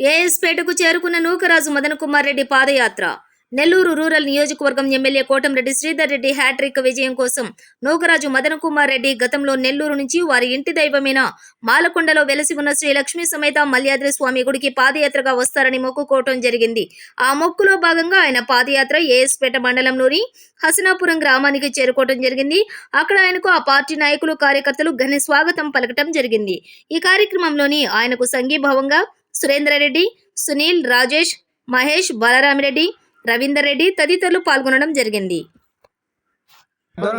ఏఎస్పేటకు చేరుకున్న నూకరాజు మదన్ కుమార్ రెడ్డి పాదయాత్ర. నెల్లూరు రూరల్ నియోజకవర్గం MLA Kotamreddy Sridhar Reddy hattrick విజయం కోసం నూకరాజు మదన కుమార్ రెడ్డి గతంలో నెల్లూరు నుంచి వారి ఇంటి దైవమైన? మాలకొండలో వెలసి ఉన్న శ్రీ లక్ష్మీ సమేత మల్యాద్రి స్వామి గుడికి పాదయాత్రగా వస్తారని మొక్కుకోవటం జరిగింది. ఆ మొక్కులో భాగంగా ఆయన పాదయాత్ర ఏఎస్పేట మండలంలోని హసనాపురం గ్రామానికి చేరుకోవటం జరిగింది. అక్కడ ఆయనకు ఆ పార్టీ నాయకులు కార్యకర్తలు ఘన స్వాగతం పలకటం జరిగింది. ఈ కార్యక్రమంలోని ఆయనకు సంఘీభావంగా సురేంద్రరెడ్డి సునీల్ రాజేష్ మహేష్ బలరామిరెడ్డి రవీందర్ రెడ్డి తదితరులు పాల్గొనడం జరిగింది. దూరం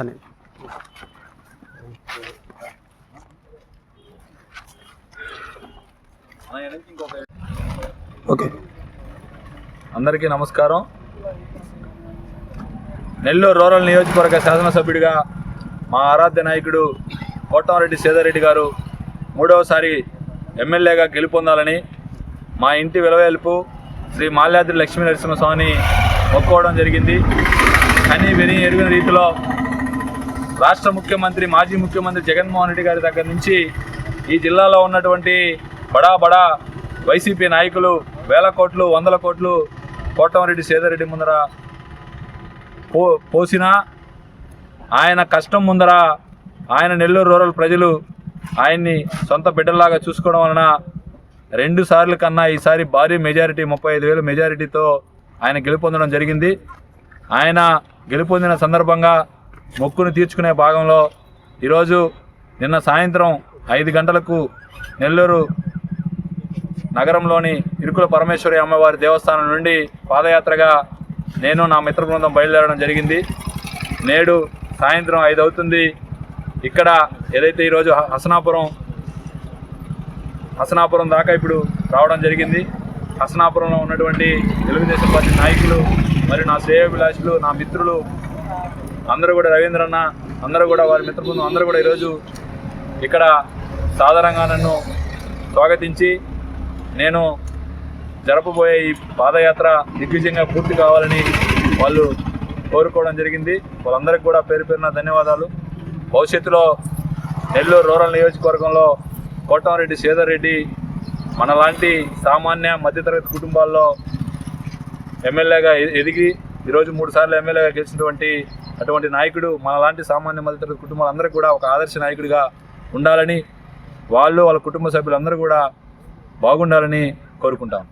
అని. ఓకే. అందరికీ నమస్కారం. నెల్లూరు రూరల్ నియోజకవర్గ శాసనసభ్యుడిగా మా ఆరాధ్య నాయకుడు కోటమరెడ్డి సేదారెడ్డి గారు మూడవసారి ఎమ్మెల్యేగా గెలుపొందాలని మా ఇంటి విలవేల్పు శ్రీ మాల్యాద్రి లక్ష్మీ నరసింహస్వామిని ఒప్పుకోవడం జరిగింది. కానీ విని ఎరుగిన రీతిలో రాష్ట్ర ముఖ్యమంత్రి మాజీ ముఖ్యమంత్రి జగన్మోహన్ రెడ్డి గారి దగ్గర నుంచి ఈ జిల్లాలో ఉన్నటువంటి బడా బడా వైసీపీ నాయకులు వేల కోట్లు వందల కోట్లు కోటమరెడ్డి సేదరెడ్డి ముందర పో పోసినా ఆయన కష్టం ముందర ఆయన నెల్లూరు రూరల్ ప్రజలు ఆయన్ని సొంత బిడ్డలాగా చూసుకోవడం వలన రెండు సార్లు కన్నా ఈసారి భారీ మెజారిటీ ముప్పై ఐదు వేల మెజారిటీతో ఆయన గెలుపొందడం జరిగింది. ఆయన గెలుపొందిన సందర్భంగా మొక్కును తీర్చుకునే భాగంలో ఈరోజు నిన్న సాయంత్రం ఐదు గంటలకు నెల్లూరు నగరంలోని ఇరుకుల పరమేశ్వరి అమ్మవారి దేవస్థానం నుండి పాదయాత్రగా నేను నా మిత్ర బృందం బయలుదేరడం జరిగింది. నేడు సాయంత్రం ఐదు అవుతుంది. ఇక్కడ ఏదైతే ఈరోజు హసనాపురం హసనాపురం దాకా ఇప్పుడు రావడం జరిగింది. హసనాపురంలో ఉన్నటువంటి తెలుగుదేశం పార్టీ నాయకులు మరియు నా శ్రేయోభిలాషులు నా మిత్రులు అందరూ కూడా రవీంద్రన్న అందరూ కూడా వారి మిత్రబృందం అందరూ కూడా ఈరోజు ఇక్కడ సాధారణంగా నన్ను స్వాగతించి నేను జరపబోయే ఈ పాదయాత్ర దిగ్విజయంగా పూర్తి కావాలని వాళ్ళు కోరుకోవడం జరిగింది. వాళ్ళందరికీ కూడా పేరు పేరున ధన్యవాదాలు. భవిష్యత్తులో నెల్లూరు రూరల్ నియోజకవర్గంలో కోటంరెడ్డి శ్రీధర్ రెడ్డి మనలాంటి సామాన్య మధ్యతరగతి కుటుంబాల్లో ఎమ్మెల్యేగా ఎదిగి ఈరోజు మూడు సార్లు ఎమ్మెల్యేగా గెలిచినటువంటి అటువంటి నాయకుడు మనలాంటి సామాన్య మధ్యతరగతి కుటుంబాలందరూ కూడా ఒక ఆదర్శ నాయకుడిగా ఉండాలని వాళ్ళు వాళ్ళ కుటుంబ సభ్యులందరూ కూడా బాగుండాలని కోరుకుంటాం.